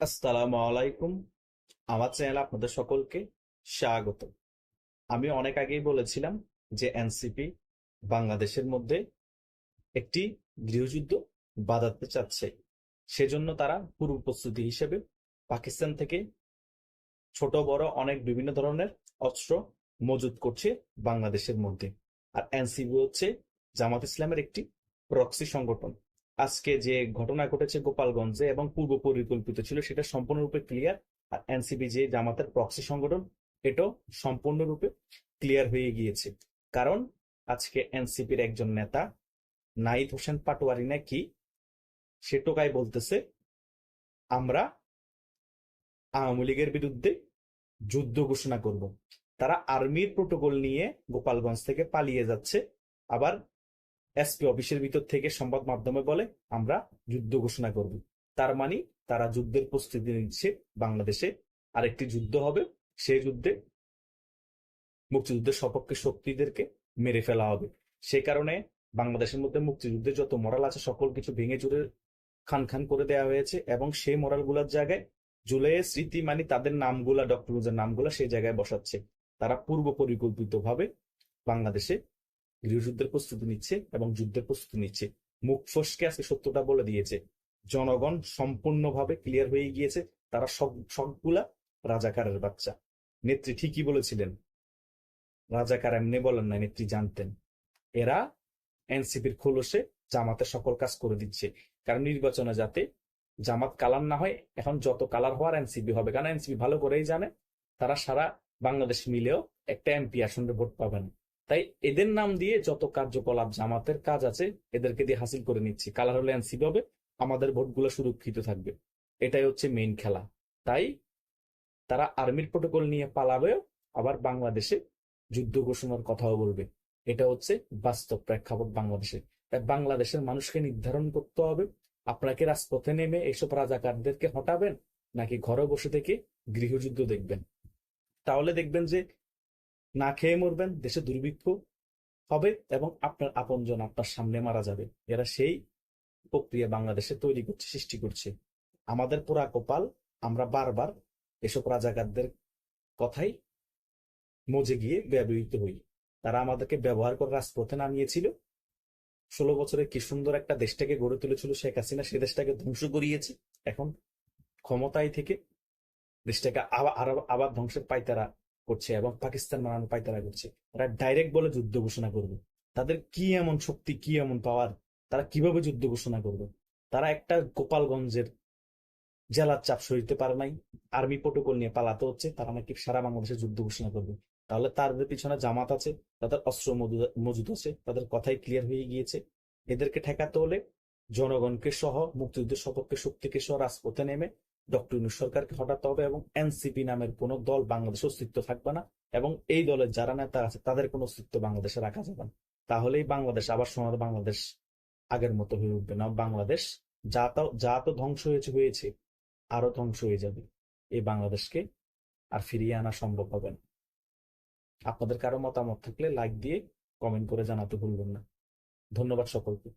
আসসালামু আলাইকুম আমার চ্যানেলে আপনাদের সকলকে স্বাগত। আমি অনেক আগেই বলেছিলাম যে এনসিপি বাংলাদেশের মধ্যে একটি গৃহযুদ্ধ বাঁধাতে চাচ্ছে। সেজন্য তারা পূর্ব প্রস্তুতি হিসেবে পাকিস্তান থেকে ছোট, বড় অনেক বিভিন্ন ধরনের অস্ত্র মজুত করছে বাংলাদেশের মধ্যে। আর এনসিপি হচ্ছে জামাত ইসলামের একটি প্রক্সি সংগঠন। আজকে যে ঘটনা ঘটেছে গোপালগঞ্জে এবং পূর্ব পরিকল্পিত ছিল, সেটা সম্পূর্ণরূপে ক্লিয়ার আর এনসিপি যে জামাতের প্রক্সি সংগঠন, এটাও সম্পূর্ণরূপে ক্লিয়ার হয়ে গিয়েছে। কারণ আজকে এনসিপির একজন নেতা নাইদ হোসেন পাটোয়ারি নাকি, সে টোকাই বলতেছে, আমরা আওয়ামী লীগের বিরুদ্ধে যুদ্ধ ঘোষণা করব। তারা আর্মির প্রোটোকল নিয়ে গোপালগঞ্জ থেকে পালিয়ে যাচ্ছে। আবার এসপি অফিসের ভিতর থেকে সংবাদ মাধ্যমে বলে, আমরা যুদ্ধ ঘোষণা করব। তার মানে তারা যুদ্ধের প্রস্তুতি নিচ্ছে বাংলাদেশে। আরেকটি যুদ্ধ হবে সেই যুদ্ধে মুক্তিযুদ্ধের সপক্ষে শক্তিদেরকে মেরে ফেলা হবে। সে কারণে বাংলাদেশের মধ্যে মুক্তিযুদ্ধের যত মরাল আছে, সকল কিছু ভেঙে চুরে খান খান করে দেওয়া হয়েছে এবং সেই মরালগুলার জায়গায় জুলাইয়ের স্মৃতি মানে তাদের নামগুলা, ডক্টর নামগুলা সেই জায়গায় বসাচ্ছে। তারা পূর্ব পরিকল্পিত ভাবে বাংলাদেশে গৃহযুদ্ধের প্রস্তুতি নিচ্ছে এবং যুদ্ধের প্রস্তুতি নিচ্ছে। মুখ ফসকে আজকে সত্যটা বলে দিয়েছে। জনগণ সম্পূর্ণভাবে ক্লিয়ার হয়ে গিয়েছে। তারা সবগুলা রাজাকারের বাচ্চা। নেত্রী ঠিকই বলেছিলেন। রাজাকার এমনি বলেন না নেত্রী জানতেন। এরা এনসিপির খোলসে জামাতের সকল কাজ করে দিচ্ছে। কারণ নির্বাচনে যাতে জামাত কালার না হয়, এখন যত কালার হওয়ার এনসিপি হবে। কারণ এনসিপি ভালো করেই জানে, তারা সারা বাংলাদেশ মিলেও একটা এমপি আসনে ভোট পাবেন তাই এদের নাম দিয়ে যত কার্যকলাপ জামাতের কাজ আছে, এদেরকে দিয়ে হাসিল করে নিচ্ছি। কালার হলে এনসিপি হবে, আমাদের ভোটগুলো সুরক্ষিত থাকবে। এটাই হচ্ছে মেইন খেলা। তাই তারা আর্মির প্রোটোকল নিয়ে পালাবে আবার বাংলাদেশে যুদ্ধ ঘোষণার কথাও বলবে। এটা হচ্ছে বাস্তব প্রেক্ষাপট বাংলাদেশে তাই বাংলাদেশের মানুষকে নির্ধারণ করতে হবে আপনাকে রাজপথে নেমে এসব রাজাকারদেরকে হটাবেন, নাকি ঘরে বসে থেকে গৃহযুদ্ধ দেখবেন? তাহলে দেখবেন যে না খেয়ে মরবেন, দেশে দুর্ভিক্ষ হবে এবং আপনার আপনজন আপনার সামনে মারা যাবে। এরা সেই প্রক্রিয়া বাংলাদেশে তৈরি করছে, সৃষ্টি করছে। আমাদের পোড়া কপাল, আমরা বারবার এসব রাজাকারদের কথাই মজে গিয়ে ব্যবহৃত হই। তারা আমাদেরকে ব্যবহার করে রাজপথে নামিয়েছিল। ষোলো বছরে কি সুন্দর একটা দেশটাকে গড়ে তুলেছিল শেখ হাসিনা, সে দেশটাকে ধ্বংস করিয়েছে। এখন ক্ষমতায় থেকে দেশটাকে আবার আবার ধ্বংসের পাইতারা করছে এবং পাকিস্তান বানানো পাইতারা করছে। তারা ডাইরেক্ট বলে যুদ্ধ ঘোষণা করবে। তাদের কি এমন শক্তি, কি এমন পাওয়ার তারা কীভাবে যুদ্ধ ঘোষণা করবে? তারা একটা গোপালগঞ্জের জেলার চাপ সরিতে পারে নাই। আর্মি প্রোটোকল নিয়ে পালাতে হচ্ছে। তারা নাকি সারা বাংলাদেশে যুদ্ধ ঘোষণা করবে। তাহলে তাদের পিছনে জামাত আছে, তাদের অস্ত্র মজুদ আছে, তাদের কথাই ক্লিয়ার হয়ে গিয়েছে। এদেরকে ঠেকাতে হলে জনগণকে সহ, মুক্তিযুদ্ধের সপক্ষে শক্তিকে সহ রাজপথে নেমে ডক্টর ইউনুস সরকারকে হটাতে হবে এবং এনসিপি নামের কোন দল বাংলাদেশে অস্তিত্ব থাকবে না এবং এই দলের যারা নেতা আছে, তাদের কোন অস্তিত্ব বাংলাদেশে রাখা যাবে না। তাহলেই বাংলাদেশ আবার সোনার বাংলাদেশ আগের মতো হয়ে উঠবে না। বাংলাদেশ যা তো যা তো ধ্বংস হয়েছে হয়েছে, আরও ধ্বংস হয়ে যাবে। এই বাংলাদেশকে আর ফিরিয়ে আনা সম্ভব হবে না। আপনাদের কারও মতামত থাকলে লাইক দিয়ে কমেন্ট করে জানাতে ভুলবেন না। ধন্যবাদ সকলকে।